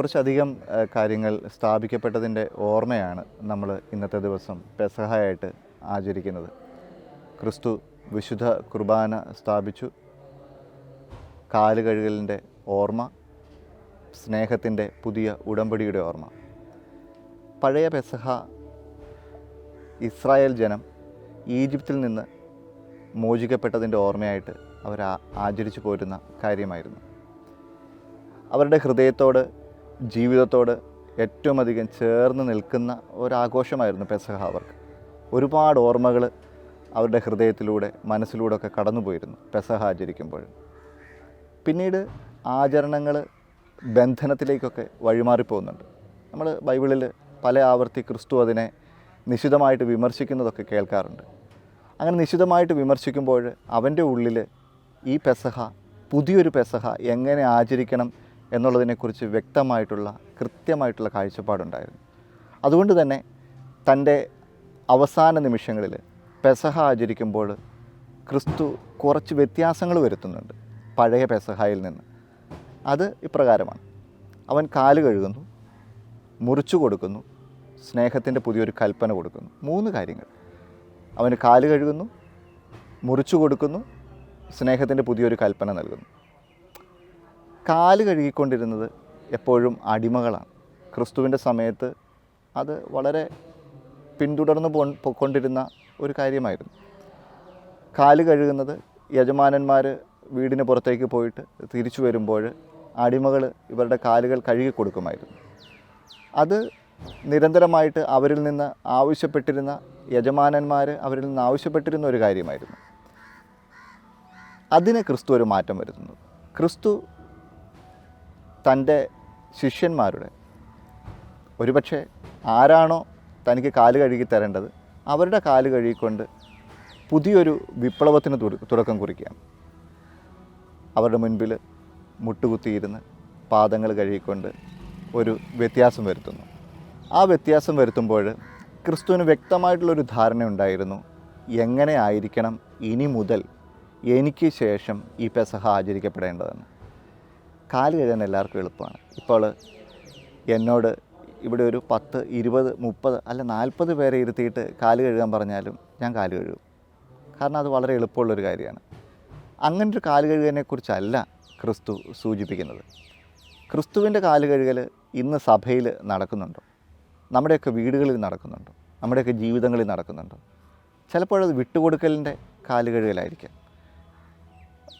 കുറച്ചധികം കാര്യങ്ങൾ സ്ഥാപിക്കപ്പെട്ടതിന്റെ ഓർമ്മയാണ് നമ്മൾ ഇന്നത്തെ ദിവസം പെസഹായിട്ട് ആചരിക്കുന്നത്. ക്രിസ്തു വിശുദ്ധ കുർബാന സ്ഥാപിച്ചു. കാലുകഴുകലിന്റെ ഓർമ്മ സ്നേഹത്തിന്റെ പുതിയ ഉടമ്പടിയുടെ ഓർമ്മ. പഴയ പെസഹ ഇസ്രായേൽ ജനം ഈജിപ്തിൽ നിന്ന് മോചിക്കപ്പെട്ടതിന്റെ ഓർമ്മയായിട്ട് അവർ ആചരിച്ചു പോരുന്ന കാര്യമായിരുന്നു. അവരുടെ ഹൃദയത്തോട് ജീവിതത്തോട് ഏറ്റവും അധികം ചേർന്ന് നിൽക്കുന്ന ഒരാഘോഷമായിരുന്നു പെസഹ അവർക്ക്. ഒരുപാട് ഓർമ്മകൾ അവരുടെ ഹൃദയത്തിലൂടെ മനസ്സിലൂടെ ഒക്കെ കടന്നുപോയിരുന്നു പെസഹ ആചരിക്കുമ്പോൾ. പിന്നീട് ആചരണങ്ങൾ ബന്ധനത്തിലേക്കൊക്കെ വഴിമാറിപ്പോകുന്നുണ്ട്. നമ്മൾ ബൈബിളിൽ പല ആവർത്തി ക്രിസ്തു അതിനെ നിശിതമായിട്ട് വിമർശിക്കുന്നതൊക്കെ കേൾക്കാറുണ്ട്. അങ്ങനെ നിശിതമായിട്ട് വിമർശിക്കുമ്പോൾ അവന്റെ ഉള്ളിൽ ഈ പെസഹ പുതിയൊരു പെസഹ എങ്ങനെ ആചരിക്കണം എന്നുള്ളതിനെക്കുറിച്ച് വ്യക്തമായിട്ടുള്ള കൃത്യമായിട്ടുള്ള കാഴ്ചപ്പാടുണ്ടായിരുന്നു. അതുകൊണ്ട് തന്നെ തന്റെ അവസാന നിമിഷങ്ങളിൽ പെസഹ ആചരിക്കുമ്പോൾ ക്രിസ്തു കുറച്ച് വ്യത്യാസങ്ങൾ വരുത്തുന്നുണ്ട് പഴയ പെസഹായിൽ നിന്ന്. അത് ഇപ്രകാരമാണ്. അവൻ കാൽ കഴുകുന്നു മുറിച്ചു കൊടുക്കുന്നു സ്നേഹത്തിന്റെ പുതിയൊരു കൽപ്പന കൊടുക്കുന്നു. മൂന്ന് കാര്യങ്ങൾ. അവന് കാൽ കഴുകുന്നു മുറിച്ചു കൊടുക്കുന്നു സ്നേഹത്തിന്റെ പുതിയൊരു കൽപ്പന നൽകുന്നു. കാൽ കഴുകിക്കൊണ്ടിരുന്നത് എപ്പോഴും അടിമകളാണ്. ക്രിസ്തുവിന്റെ സമയത്ത് അത് വളരെ പിന്തുടർന്ന് പോ പൊക്കൊണ്ടിരുന്ന ഒരു കാര്യമായിരുന്നു. കാൽ കഴുകുന്നത് യജമാനന്മാർ വീടിന് പുറത്തേക്ക് പോയിട്ട് തിരിച്ചു വരുമ്പോൾ അടിമകൾ ഇവരുടെ കാലുകൾ കഴുകി കൊടുക്കുമായിരുന്നു അത് നിരന്തരമായിട്ട് അവരിൽ നിന്ന് ആവശ്യപ്പെട്ടിരുന്ന യജമാനന്മാർ അവരിൽ നിന്ന് ആവശ്യപ്പെട്ടിരുന്ന ഒരു കാര്യമായിരുന്നു. അതിന് ക്രിസ്തു ഒരു മാറ്റം വരുത്തുന്നു. ക്രിസ്തു തന്റെ ശിഷ്യന്മാരുടെ. ഒരുപക്ഷെ ആരാണോ തനിക്ക് കാൽ കഴുകി തരേണ്ടത് അവരുടെ കാൽ കഴുകിക്കൊണ്ട് പുതിയൊരു വിപ്ലവത്തിന് തുടക്കം കുറിക്കുകയാണ് അവരുടെ മുൻപിൽ മുട്ടുകുത്തിയിരുന്ന് പാദങ്ങൾ കഴുകിക്കൊണ്ട് ഒരു വ്യത്യാസം വരുത്തുന്നു. ആ വ്യത്യാസം വരുത്തുമ്പോൾ ക്രിസ്തുവിന് വ്യക്തമായിട്ടുള്ളൊരു ധാരണ ഉണ്ടായിരുന്നു എങ്ങനെ ആയിരിക്കണം ഇനി മുതൽ എനിക്ക് ശേഷം ഈ പെസഹ ആചരിക്കപ്പെടേണ്ടതെന്ന്. കാൽ കഴുകാൻ എല്ലാവർക്കും എളുപ്പമാണ്. ഇപ്പോൾ എന്നോട് ഇവിടെ ഒരു പത്ത് ഇരുപത് മുപ്പത് അല്ല നാൽപ്പത് പേരെ ഇരുത്തിയിട്ട് കാൽ കഴുകാൻ പറഞ്ഞാലും ഞാൻ കാൽ കഴുകും. കാരണം അത് വളരെ എളുപ്പമുള്ളൊരു കാര്യമാണ്. അങ്ങനെ അങ്ങനൊരു കാൽ കഴുകലിനെക്കുറിച്ചല്ല ക്രിസ്തു സൂചിപ്പിക്കുന്നത്. ക്രിസ്തുവിന്റെ കാൽ കഴുകൽ ഇന്ന് സഭയിൽ നടക്കുന്നുണ്ടോ. നമ്മുടെയൊക്കെ വീടുകളിൽ നടക്കുന്നുണ്ടോ. നമ്മുടെയൊക്കെ ജീവിതങ്ങളിൽ നടക്കുന്നുണ്ടോ. ചിലപ്പോഴത് വിട്ടുകൊടുക്കലിന്റെ കാൽ കഴുകലായിരിക്കാം.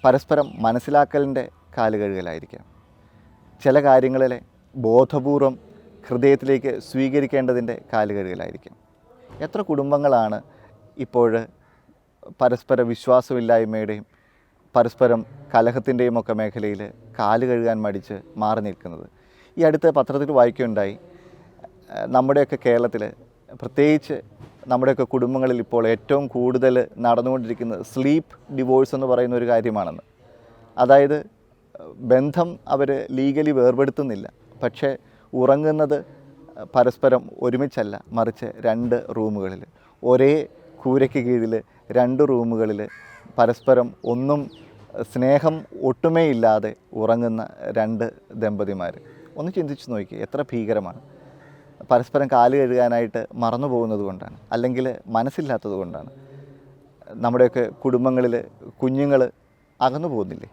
പരസ്പരം മനസ്സിലാക്കലിന്റെ കാൽ കഴുകലായിരിക്കാം ചില കാര്യങ്ങളിലെ ബോധപൂർവം ഹൃദയത്തിലേക്ക് സ്വീകരിക്കേണ്ടതിന്റെ കാൽ കഴുകലായിരിക്കാം എത്ര കുടുംബങ്ങളാണ് ഇപ്പോൾ പരസ്പര വിശ്വാസമില്ലായ്മയുടെയും പരസ്പരം കലഹത്തിന്റെയും ഒക്കെ മേഖലയിൽ കാൽ കഴുകാൻ മടിച്ച് മാറി നിൽക്കുന്നത്? ഈ അടുത്ത പത്രത്തിൽ വായിക്കുകയുണ്ടായി നമ്മുടെയൊക്കെ കേരളത്തിൽ പ്രത്യേകിച്ച് നമ്മുടെയൊക്കെ കുടുംബങ്ങളിൽ ഇപ്പോൾ ഏറ്റവും കൂടുതൽ നടന്നുകൊണ്ടിരിക്കുന്നത് സ്ലീപ്പ് ഡിവോഴ്സ് എന്ന് പറയുന്ന ഒരു കാര്യമാണെന്ന്. അതായത് ബന്ധം അവർ ലീഗലി വേർപെടുത്തുന്നില്ല. പക്ഷേ ഉറങ്ങുന്നത് പരസ്പരം ഒരുമിച്ചല്ല മറിച്ച് രണ്ട് റൂമുകളിൽ ഒരേ കൂരയ്ക്ക് കീഴിൽ രണ്ട് റൂമുകളിൽ പരസ്പരം ഒന്നും സ്നേഹം ഒട്ടുമേ ഇല്ലാതെ ഉറങ്ങുന്ന രണ്ട് ദമ്പതിമാർ ഒന്ന് ചിന്തിച്ച് നോക്കി എത്ര ഭീകരമാണ്. പരസ്പരം കാൽ കഴുകാനായിട്ട് മറന്നു പോകുന്നത് കൊണ്ടാണ് അല്ലെങ്കിൽ മനസ്സില്ലാത്തത് കൊണ്ടാണ്. നമ്മുടെയൊക്കെ കുടുംബങ്ങളിൽ കുഞ്ഞുങ്ങൾ അകന്നു പോകുന്നില്ലേ?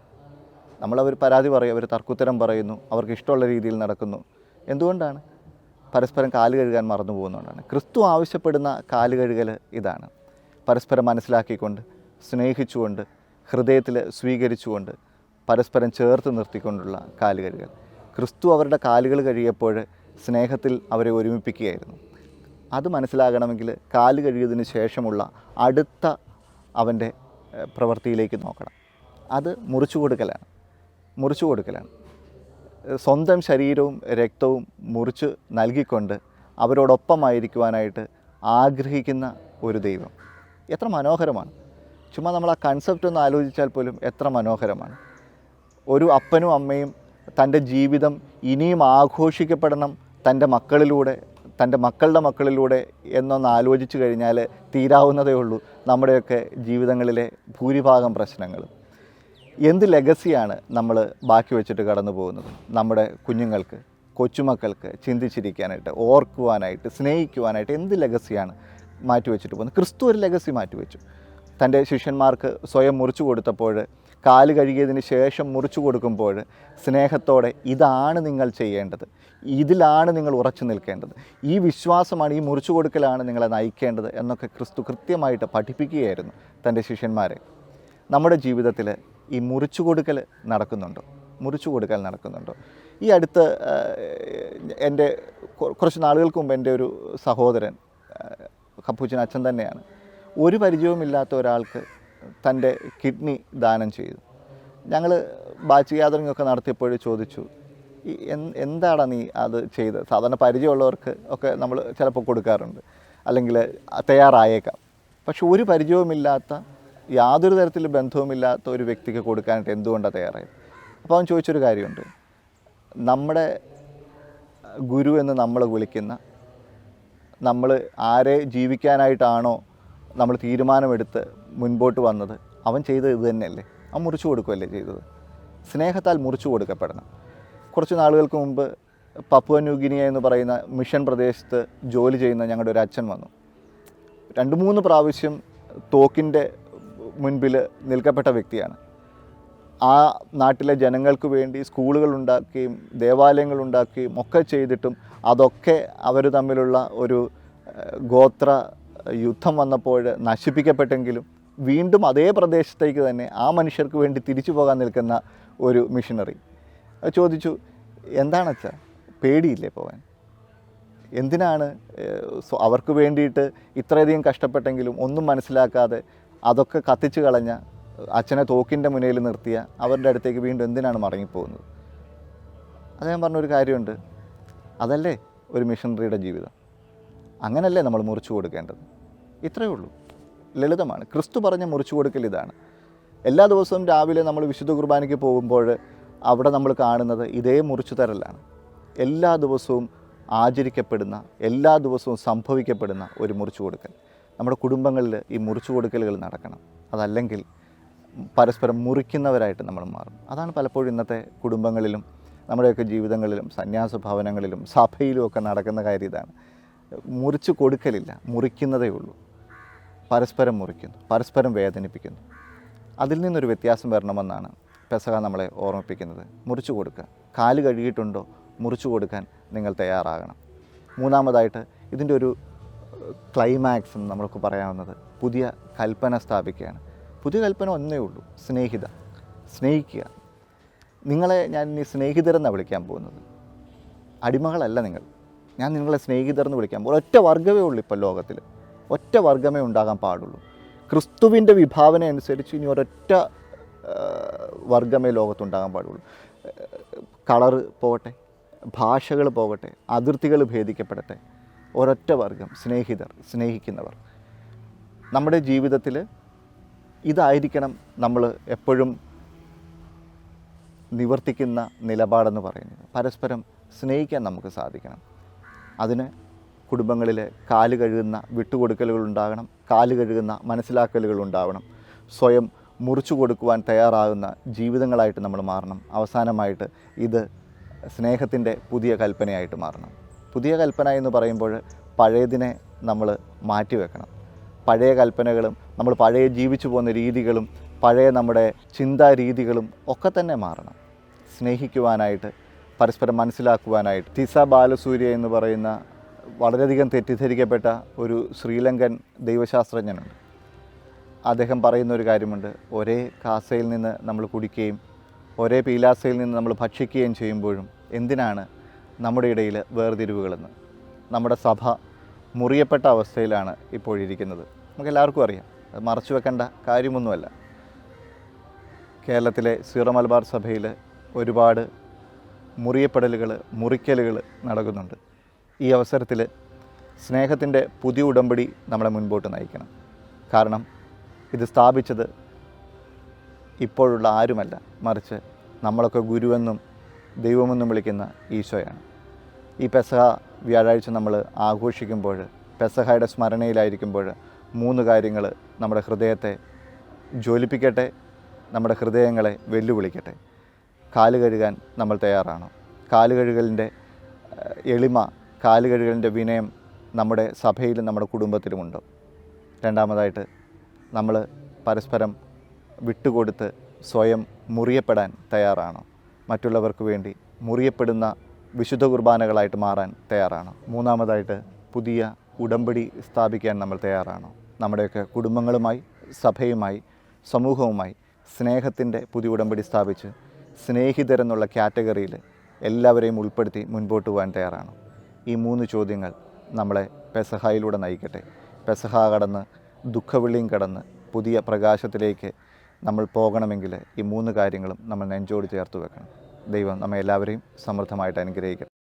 നമ്മളവർ പരാതി പറയും അവർ തർക്കുത്തരം പറയുന്നു അവർക്ക് ഇഷ്ടമുള്ള രീതിയിൽ നടക്കുന്നു. എന്തുകൊണ്ടാണ്? പരസ്പരം കാൽ കഴുകാൻ മറന്നു പോകുന്നതുകൊണ്ടാണ്. ക്രിസ്തു ആവശ്യപ്പെടുന്ന കാൽ കഴുകൽ ഇതാണ്. പരസ്പരം മനസ്സിലാക്കിക്കൊണ്ട് സ്നേഹിച്ചുകൊണ്ട് ഹൃദയത്തിൽ സ്വീകരിച്ചുകൊണ്ട് പരസ്പരം ചേർത്ത് നിർത്തിക്കൊണ്ടുള്ള കാൽ കഴുകൽ. ക്രിസ്തു അവരുടെ കാലുകൾ കഴിയപ്പോൾ സ്നേഹത്തിൽ അവരെ ഒരുമിപ്പിക്കുകയായിരുന്നു. അത് മനസ്സിലാകണമെങ്കിൽ കാൽ കഴുകിയതിന് ശേഷമുള്ള അടുത്ത അവന്റെ പ്രവൃത്തിയിലേക്ക് നോക്കണം. അത് മുറിച്ചു കൊടുക്കലാണ്. മുറിച്ചു കൊടുക്കലാണ്. സ്വന്തം ശരീരവും രക്തവും മുറിച്ച് നൽകിക്കൊണ്ട് അവരോടൊപ്പമായിരിക്കുവാനായിട്ട് ആഗ്രഹിക്കുന്ന ഒരു ദൈവം. എത്ര മനോഹരമാണ്. ചുമ്മാ നമ്മൾ ആ കൺസെപ്റ്റ് ഒന്ന് ആലോചിച്ചാൽ പോലും എത്ര മനോഹരമാണ്. ഒരു അപ്പനും അമ്മയും തന്റെ ജീവിതം ഇനിയും ആഘോഷിക്കപ്പെടണം തന്റെ മക്കളിലൂടെ തന്റെ മക്കളുടെ മക്കളിലൂടെ എന്നൊന്ന് ആലോചിച്ചു കഴിഞ്ഞാൽ തീരാവുന്നതേ ഉള്ളൂ നമ്മുടെയൊക്കെ ജീവിതങ്ങളിലെ ഭൂരിഭാഗം പ്രശ്നങ്ങളും. എന്ത് ലെഗസിയാണ് നമ്മൾ ബാക്കി വെച്ചിട്ട് കടന്നു പോകുന്നത്? നമ്മുടെ കുഞ്ഞുങ്ങൾക്ക് കൊച്ചുമക്കൾക്ക് ചിന്തിച്ചിരിക്കാനായിട്ട് ഓർക്കുവാനായിട്ട് സ്നേഹിക്കുവാനായിട്ട് എന്ത് ലെഗസിയാണ് മാറ്റിവെച്ചിട്ട് പോകുന്നത്? ക്രിസ്തു ഒരു ലെഗസി മാറ്റിവെച്ചു തന്റെ ശിഷ്യന്മാർക്ക് സ്വയം മുറിച്ചു കൊടുത്തപ്പോൾ കാൽ കഴുകിയതിന് ശേഷം മുറിച്ചു കൊടുക്കുമ്പോൾ സ്നേഹത്തോടെ ഇതാണ് നിങ്ങൾ ചെയ്യേണ്ടത്. ഇതിലാണ് നിങ്ങൾ ഉറച്ചു നിൽക്കേണ്ടത്. ഈ വിശ്വാസമാണ് ഈ മുറിച്ചു കൊടുക്കലാണ് നിങ്ങളെ നയിക്കേണ്ടത് എന്നൊക്കെ ക്രിസ്തു കൃത്യമായിട്ട് പഠിപ്പിക്കുകയായിരുന്നു തന്റെ ശിഷ്യന്മാരെ. നമ്മുടെ ജീവിതത്തിൽ ഈ മുറിച്ചു കൊടുക്കൽ നടക്കുന്നുണ്ടോ. മുറിച്ചു കൊടുക്കൽ നടക്കുന്നുണ്ടോ. ഈ അടുത്ത് എന്റെ കുറച്ച് നാളുകൾക്ക് മുമ്പ് എന്റെ ഒരു സഹോദരൻ കപ്പൂച്ചൻ അച്ഛൻ തന്നെയാണ്. ഒരു പരിചയവുമില്ലാത്ത ഒരാൾക്ക് തന്റെ കിഡ്നി ദാനം ചെയ്തു. ഞങ്ങൾ ബാച്ച് ഗ്യാതറിംഗ് ഒക്കെ നടത്തിയപ്പോൾ ചോദിച്ചു എന്താണ് നീ അത് ചെയ്ത് സാധാരണ പരിചയമുള്ളവർക്ക് ഒക്കെ നമ്മൾ ചിലപ്പോൾ കൊടുക്കാറുണ്ട്. അല്ലെങ്കിൽ തയ്യാറായേക്കാം. പക്ഷെ ഒരു പരിചയവുമില്ലാത്ത യാതൊരു തരത്തിൽ ബന്ധവുമില്ലാത്ത ഒരു വ്യക്തിക്ക് കൊടുക്കാനായിട്ട് എന്തുകൊണ്ടാണ് തയ്യാറായത്? അപ്പോൾ അവൻ ചോദിച്ചൊരു കാര്യമുണ്ട്. നമ്മുടെ ഗുരു എന്ന് നമ്മൾ വിളിക്കുന്ന നമ്മൾ ആരെ ജീവിക്കാനായിട്ടാണോ നമ്മൾ തീരുമാനമെടുത്ത് മുൻപോട്ട് വന്നത് അവൻ ചെയ്തത് ഇത് തന്നെയല്ലേ? അവൻ മുറിച്ചു കൊടുക്കുകയല്ലേ ചെയ്തത്? സ്നേഹത്താൽ മുറിച്ചു കൊടുക്കപ്പെടണം. കുറച്ച് നാളുകൾക്ക് മുമ്പ് പപ്പുവ ന്യൂഗിനിയ എന്ന് പറയുന്ന മിഷൻ പ്രദേശത്ത് ജോലി ചെയ്യുന്ന ഞങ്ങളുടെ ഒരു അച്ഛൻ വന്നു. രണ്ട് മൂന്ന് പ്രാവശ്യം തോക്കിന്റെ മുൻപിൽ നിൽക്കപ്പെട്ട വ്യക്തിയാണ്. ആ നാട്ടിലെ ജനങ്ങൾക്ക് വേണ്ടി സ്കൂളുകൾ ഉണ്ടാക്കുകയും ദേവാലയങ്ങൾ ഉണ്ടാക്കുകയും ഒക്കെ ചെയ്തിട്ടും അതൊക്കെ അവർ തമ്മിലുള്ള ഒരു ഗോത്ര യുദ്ധം വന്നപ്പോൾ നശിപ്പിക്കപ്പെട്ടെങ്കിലും വീണ്ടും അതേ പ്രദേശത്തേക്ക് തന്നെ ആ മനുഷ്യർക്ക് വേണ്ടി തിരിച്ചു പോകാൻ നിൽക്കുന്ന ഒരു മിഷനറി. ചോദിച്ചു എന്താണ് അച്ഛാ? പേടിയില്ലേ പോവാൻ? എന്തിനാണ് അവർക്ക് വേണ്ടിയിട്ട് ഇത്രയധികം കഷ്ടപ്പെട്ടെങ്കിലും ഒന്നും മനസ്സിലാക്കാതെ അതൊക്കെ കത്തിച്ചു കളഞ്ഞ അച്ഛനെ തോക്കിന്റെ മുന്നിൽ നിർത്തിയ അവരുടെ അടുത്തേക്ക് വീണ്ടും എന്തിനാണ് മടങ്ങിപ്പോകുന്നത്? അദ്ദേഹം പറഞ്ഞൊരു കാര്യമുണ്ട്. അതല്ലേ ഒരു മിഷണറിയുടെ ജീവിതം? അങ്ങനല്ലേ നമ്മൾ മുറിച്ചു കൊടുക്കേണ്ടത്? ഇത്രയേ ഉള്ളൂ. ലളിതമാണ്. ക്രിസ്തു പറഞ്ഞ മുറിച്ചു കൊടുക്കൽ ഇതാണ്. എല്ലാ ദിവസവും രാവിലെ നമ്മൾ വിശുദ്ധ കുർബാനയ്ക്ക് പോകുമ്പോൾ അവിടെ നമ്മൾ കാണുന്നത് ഇതേ മുറിച്ചു തരലാണ്. എല്ലാ ദിവസവും ആചരിക്കപ്പെടുന്ന എല്ലാ ദിവസവും സംഭവിക്കപ്പെടുന്ന ഒരു മുറിച്ചു കൊടുക്കൽ. നമ്മുടെ കുടുംബങ്ങളിൽ ഈ മുറിച്ചു കൊടുക്കലുകൾ നടക്കണം. അതല്ലെങ്കിൽ പരസ്പരം മുറിക്കുന്നവരായിട്ട് നമ്മൾ മാറും. അതാണ് പലപ്പോഴും ഇന്നത്തെ കുടുംബങ്ങളിലും നമ്മുടെയൊക്കെ ജീവിതങ്ങളിലും സന്യാസ ഭവനങ്ങളിലും സഭയിലും ഒക്കെ നടക്കുന്ന കാര്യം ഇതാണ്. മുറിച്ചു കൊടുക്കലില്ല മുറിക്കുന്നതേ ഉള്ളൂ. പരസ്പരം മുറിക്കുന്നു പരസ്പരം വേദനിപ്പിക്കുന്നു. അതിൽ നിന്നൊരു വ്യത്യാസം വരണമെന്നാണ് പെസക നമ്മളെ ഓർമ്മിപ്പിക്കുന്നത്. മുറിച്ചു കൊടുക്കുക. കാൽ കഴുകിയിട്ടുണ്ടോ? മുറിച്ചു കൊടുക്കാൻ നിങ്ങൾ തയ്യാറാകണം. മൂന്നാമതായിട്ട് ഇതിന്റെ ഒരു ക്ലൈമാക്സ് എന്ന് നമ്മൾക്ക് പറയാവുന്നത് പുതിയ കൽപ്പന സ്ഥാപിക്കുകയാണ്. പുതിയ കൽപ്പന ഒന്നേ ഉള്ളൂ സ്നേഹിത സ്നേഹിക്കുക. നിങ്ങളെ ഞാൻ ഇനി സ്നേഹിതരെന്നാണ് വിളിക്കാൻ പോകുന്നത്? അടിമകളല്ല നിങ്ങൾ. ഞാൻ നിങ്ങളെ സ്നേഹിതരെന്ന് വിളിക്കാൻ പോകും ഒറ്റ വർഗമേ ഉള്ളൂ ഇപ്പോൾ ലോകത്തിൽ ഒറ്റ വർഗമേ ഉണ്ടാകാൻ പാടുള്ളൂ. ക്രിസ്തുവിന്റെ വിഭാവന അനുസരിച്ച് ഇനി ഒരൊറ്റ വർഗമേ ലോകത്തുണ്ടാകാൻ പാടുള്ളൂ. കളറ് പോകട്ടെ ഭാഷകൾ പോകട്ടെ അതിർത്തികൾ ഭേദിക്കപ്പെടട്ടെ ഒരൊറ്റ വർഗം സ്നേഹിതർ സ്നേഹിക്കുന്നവർ. നമ്മുടെ ജീവിതത്തിൽ ഇതായിരിക്കണം നമ്മൾ എപ്പോഴും നിവർത്തിക്കുന്ന നിലപാടെന്ന് പറയുന്നത്. പരസ്പരം സ്നേഹിക്കാൻ നമുക്ക് സാധിക്കണം. അതിന് കുടുംബങ്ങളിൽ കാൽ കഴുകുന്ന വിട്ടുകൊടുക്കലുകൾ ഉണ്ടാകണം കാൽ കഴുകുന്ന മനസ്സിലാക്കലുകൾ ഉണ്ടാവണം സ്വയം മുറിച്ചു കൊടുക്കുവാൻ തയ്യാറാകുന്ന ജീവിതങ്ങളായിട്ട് നമ്മൾ മാറണം. അവസാനമായിട്ട് ഇത് സ്നേഹത്തിന്റെ പുതിയ കൽപ്പനയായിട്ട് മാറണം. പുതിയ കൽപ്പന എന്ന് പറയുമ്പോൾ പഴയതിനെ നമ്മൾ മാറ്റിവെക്കണം പഴയ കൽപ്പനകളും നമ്മൾ പഴയ ജീവിച്ചു പോകുന്ന രീതികളും പഴയ നമ്മുടെ ചിന്താ രീതികളും ഒക്കെ തന്നെ മാറണം. സ്നേഹിക്കുവാനായിട്ട് പരസ്പരം മനസ്സിലാക്കുവാനായിട്ട്. തിസ ബാലസൂര്യ എന്ന് പറയുന്ന വളരെയധികം തെറ്റിദ്ധരിക്കപ്പെട്ട ഒരു ശ്രീലങ്കൻ ദൈവശാസ്ത്രജ്ഞനുണ്ട്. അദ്ദേഹം പറയുന്ന ഒരു കാര്യമുണ്ട്. ഒരേ കാസയിൽ നിന്ന് നമ്മൾ കുടിക്കുകയും ഒരേ പീലാസയിൽ നിന്ന് നമ്മൾ ഭക്ഷിക്കുകയും ചെയ്യുമ്പോഴും എന്തിനാണ് നമ്മുടെ ഇടയിൽ വേർതിരിവുകളെന്ന്. നമ്മുടെ സഭ മുറിയപ്പെട്ട അവസ്ഥയിലാണ് ഇപ്പോഴിരിക്കുന്നത്. നമുക്ക് എല്ലാവർക്കും അറിയാം അത് മറച്ചു വെക്കേണ്ട കാര്യമൊന്നുമല്ല. കേരളത്തിലെ സീറോ മലബാർ സഭയിൽ ഒരുപാട് മുറിയപ്പെടലുകൾ മുറിക്കലുകൾ നടക്കുന്നുണ്ട്. ഈ അവസരത്തിൽ സ്നേഹത്തിന്റെ പുതിയ ഉടമ്പടി നമ്മളെ മുൻപോട്ട് നയിക്കണം. കാരണം ഇത് സ്ഥാപിച്ചത് ഇപ്പോഴുള്ള ആരുമല്ല മറിച്ച് നമ്മളൊക്കെ ഗുരുവെന്നും ദൈവമെന്നും വിളിക്കുന്ന ഈശോയാണ്. ഈ പെസഹ വ്യാഴാഴ്ച നമ്മൾ ആഘോഷിക്കുമ്പോൾ പെസഹയുടെ സ്മരണയിലായിരിക്കുമ്പോൾ മൂന്ന് കാര്യങ്ങൾ നമ്മുടെ ഹൃദയത്തെ ജ്വലിപ്പിക്കട്ടെ നമ്മുടെ ഹൃദയങ്ങളെ വെല്ലുവിളിക്കട്ടെ. കാൽ കഴുകാൻ നമ്മൾ തയ്യാറാണോ. കാൽ കഴുകലിന്റെ എളിമ കാൽ കഴുകലിന്റെ വിനയം നമ്മുടെ സഭയിലും നമ്മുടെ കുടുംബത്തിലുമുണ്ടോ. രണ്ടാമതായിട്ട് നമ്മൾ പരസ്പരം വിട്ടുകൊടുത്ത് സ്വയം മുറിയപ്പെടാൻ തയ്യാറാണോ. മറ്റുള്ളവർക്ക് വേണ്ടി മുറിയപ്പെടുന്ന വിശുദ്ധ കുർബാനകളായിട്ട് മാറാൻ തയ്യാറാണോ. മൂന്നാമതായിട്ട് പുതിയ ഉടമ്പടി സ്ഥാപിക്കാൻ നമ്മൾ തയ്യാറാണോ. നമ്മുടെയൊക്കെ കുടുംബങ്ങളുമായി സഭയുമായി സമൂഹവുമായി സ്നേഹത്തിന്റെ പുതിയ ഉടമ്പടി സ്ഥാപിച്ച് സ്നേഹിതരെന്നുള്ള കാറ്റഗറിയിൽ എല്ലാവരെയും ഉൾപ്പെടുത്തി മുൻപോട്ട് പോകാൻ തയ്യാറാണോ. ഈ മൂന്ന് ചോദ്യങ്ങൾ നമ്മളെ പെസഹായിലൂടെ നയിക്കട്ടെ. പെസഹ കടന്ന് ദുഃഖവിളിയും കടന്ന് പുതിയ പ്രകാശത്തിലേക്ക് നമ്മൾ പോകണമെങ്കിൽ ഈ മൂന്ന് കാര്യങ്ങളും നമ്മൾ നെഞ്ചോട് ചേർത്ത് വെക്കണം. ദൈവം നമ്മെ എല്ലാവരെയും സമൃദ്ധമായിട്ട് അനുഗ്രഹിക്കട്ടെ.